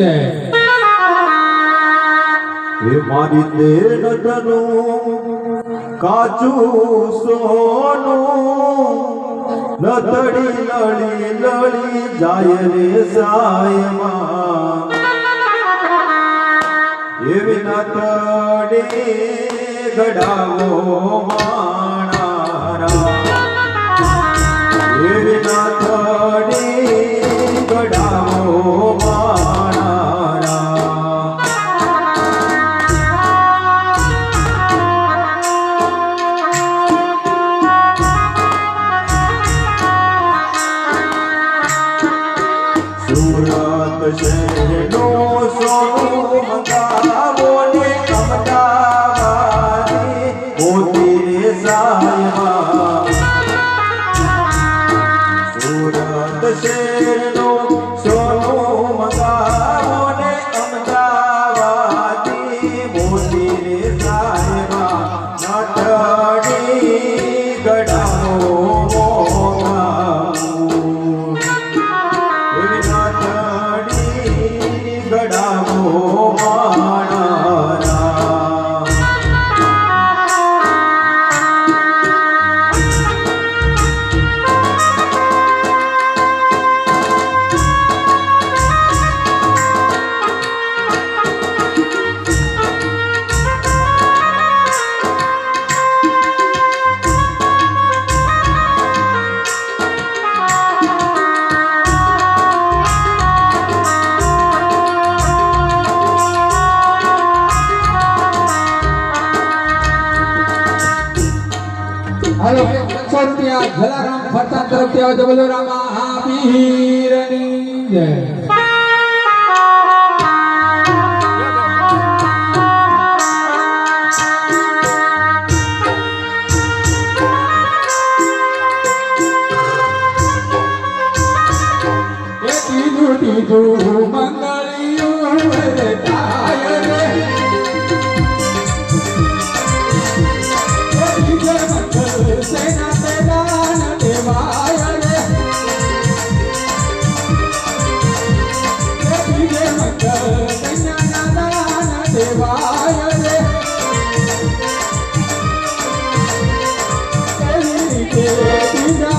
છે. એ મારી તે નટનું કાચું સોનું નતડી લડી લડી જાય રે સાયમાં. એવી નતડી ઘડાવો માં रमापीरणी जय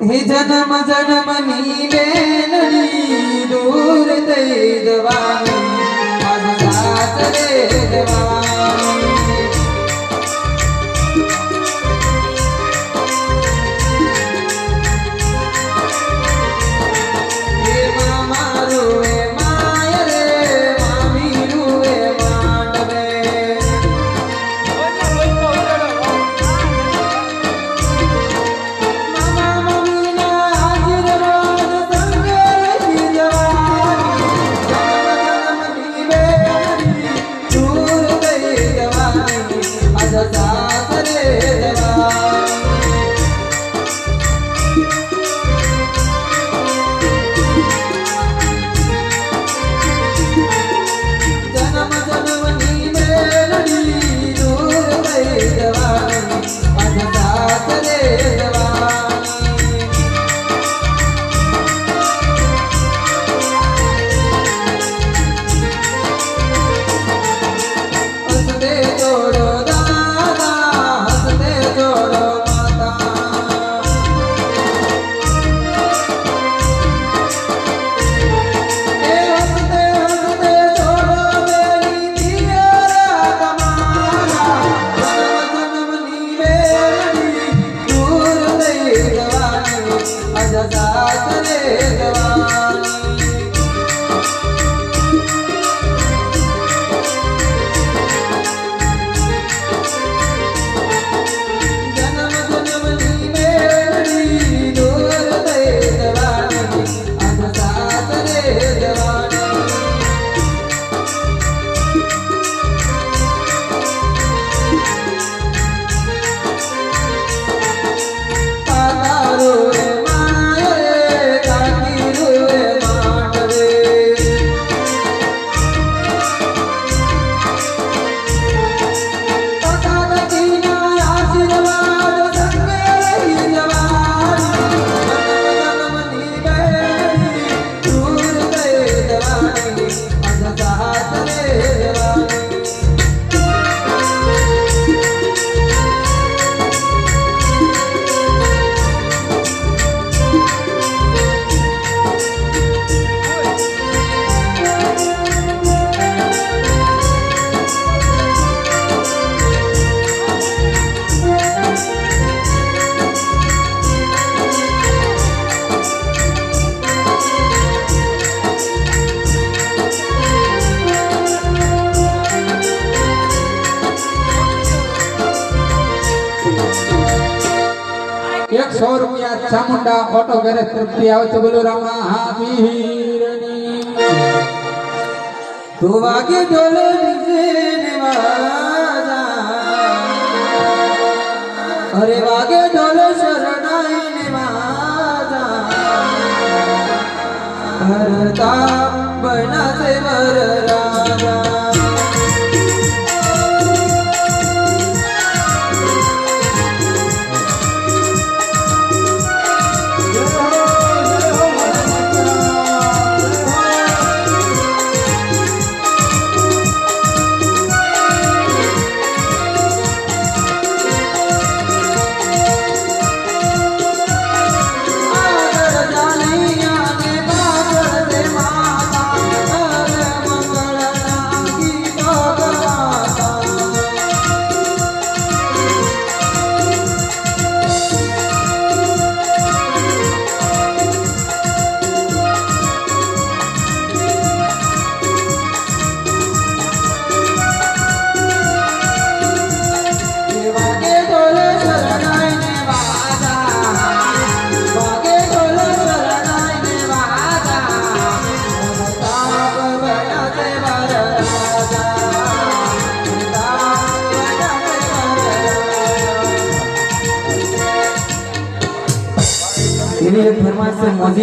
હે જન્મ જન્મની બેનડી દૂર થઈ જવાની. મારું સાથ રે ಚಾಮುಂಡಾ ಫೋಟೋ ಬೇರೆ ತೃಪ್ತಿ ಆಯ್ತು ಬಲು ರಮ ತುವಾಗಿ ಡೋಲೆ ಅರೆ ವಾಗೆ ಡೋಲೆ ಶರಣಾಯ ನಿವಾಜಾ ಹರತಾ ಬನ से वर राजा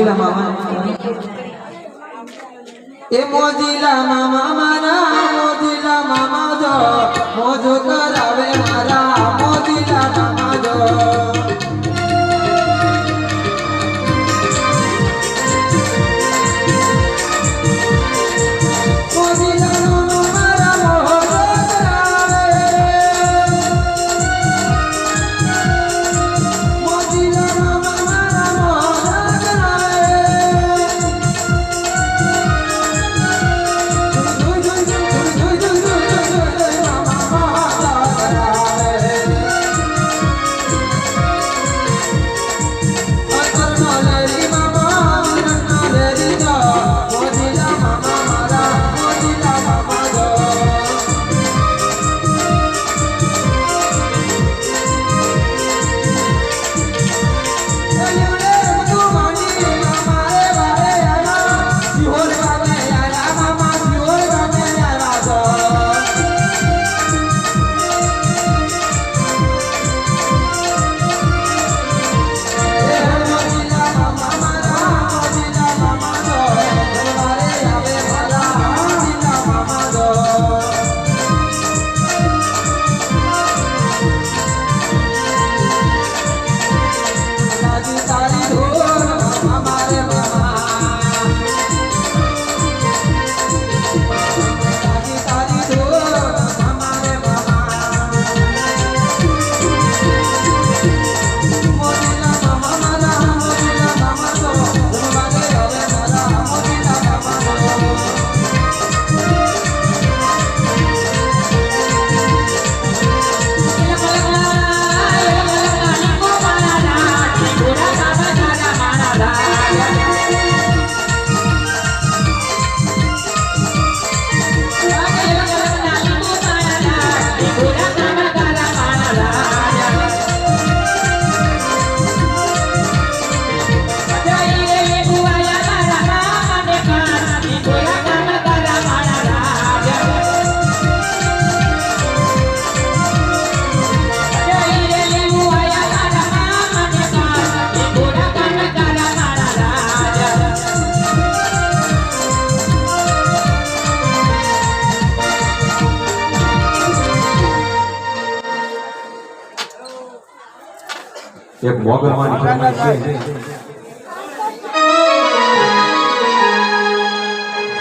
মজিলা মামা। এ মজিলা মামা વગરવાની ફરમાઈશ છે.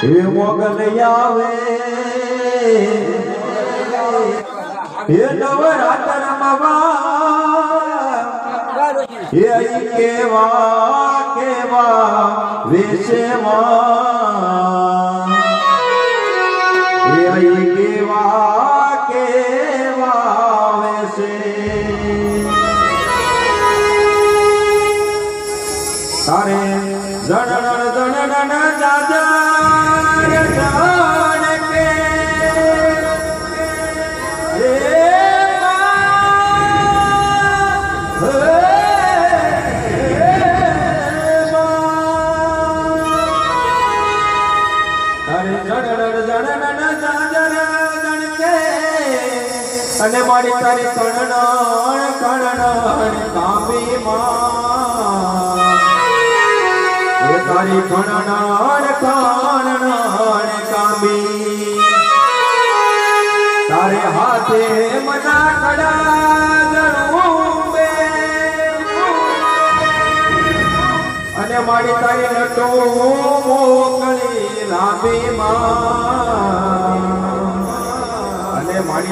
હે મોગલ આવે હે નવરાતન મવા હે કેવા કેવા વેશેવા મારી તારી કણણ કણણ કામી માં. તારી કણણ કણણ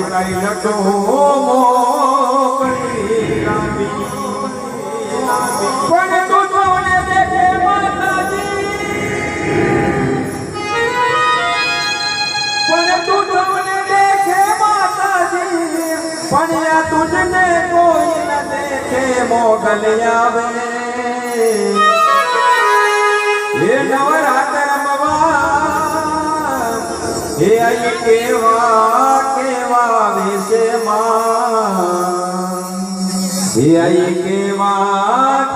તારી લખો પણ તું જોને દેખે માતાજી પણ તું જોને દેખે માતાજી હે મવા હે કેવા કેવા કેવા કેવા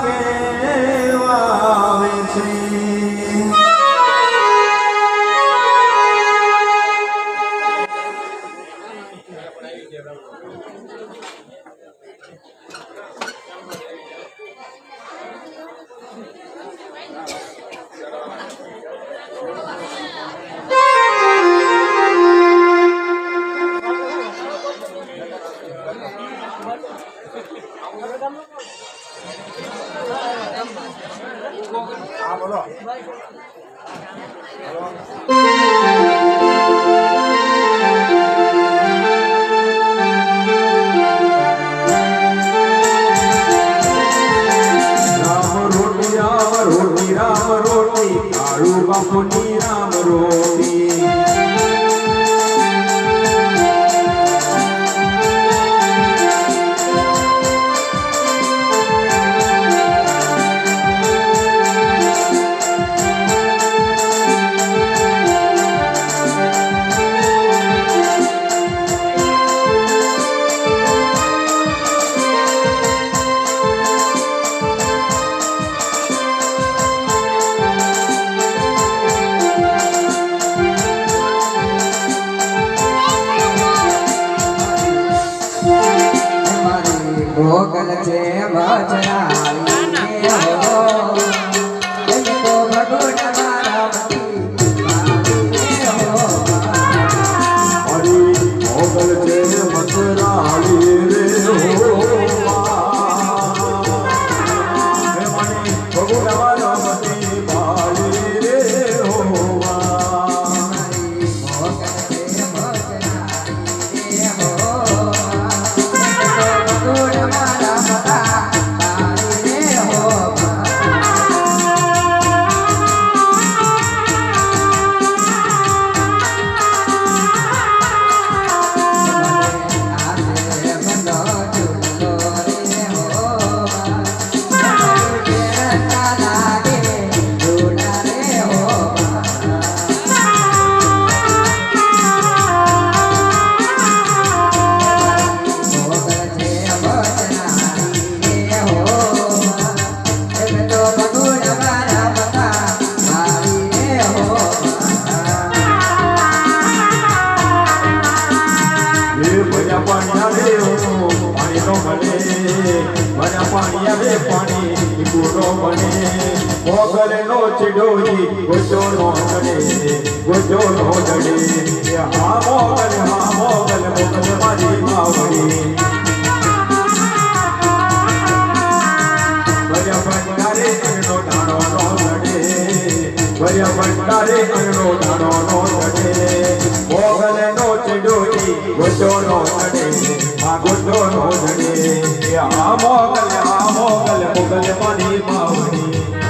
રોટી કાળુ બાપુની રામ રોટી ભોગલ છે ભર્યા પાણી આવે પાણી નો મળે ભર્યા પાણી આવે પાણી ગુનો બને મોગલ નો ચડોઈ ગોજો નો ચડે ગોજો નો એ હા મોગલ હા મોગલ મોગલ મારી માવડી ભર્યા ભંડારે અગનો દાણો નો ચડે ભર્યા ભંડારે અગનો દાણો નો ચડે મોગલ નો ચડોઈ ગોજો નો આ ગોજો નો ચડે આ મોગલ આ મોગલ મોગલ મારી મા